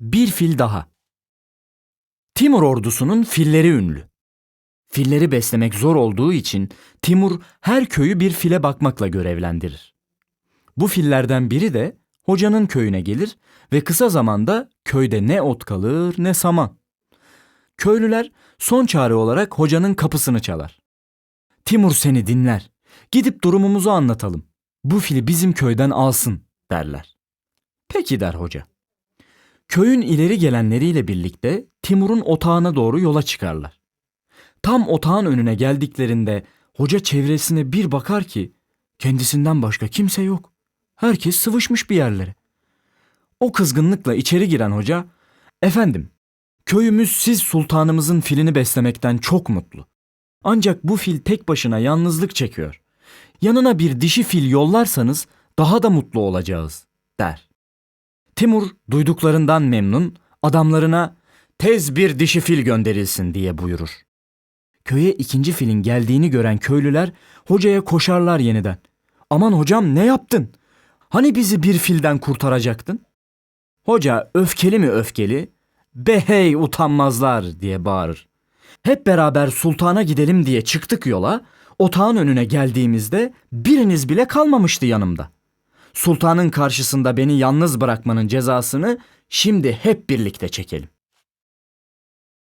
Bir fil daha. Timur ordusunun filleri ünlü. Filleri beslemek zor olduğu için Timur her köyü bir file bakmakla görevlendirir. Bu fillerden biri de hocanın köyüne gelir ve kısa zamanda köyde ne ot kalır ne saman. Köylüler son çare olarak hocanın kapısını çalar. Timur seni dinler. Gidip durumumuzu anlatalım. Bu fili bizim köyden alsın derler. Peki der hoca. Köyün ileri gelenleriyle birlikte Timur'un otağına doğru yola çıkarlar. Tam otağın önüne geldiklerinde hoca çevresine bir bakar ki kendisinden başka kimse yok. Herkes sıvışmış bir yerlere. O kızgınlıkla içeri giren hoca, "Efendim, köyümüz siz sultanımızın filini beslemekten çok mutlu. Ancak bu fil tek başına yalnızlık çekiyor. Yanına bir dişi fil yollarsanız daha da mutlu olacağız." der. Timur duyduklarından memnun adamlarına tez bir dişi fil gönderilsin diye buyurur. Köye ikinci filin geldiğini gören köylüler hocaya koşarlar yeniden. Aman hocam ne yaptın? Hani bizi bir filden kurtaracaktın? Hoca öfkeli mi öfkeli? Be hey utanmazlar diye bağırır. Hep beraber sultana gidelim diye çıktık yola. Otağın önüne geldiğimizde biriniz bile kalmamıştı yanımda. Sultanın karşısında beni yalnız bırakmanın cezasını şimdi hep birlikte çekelim.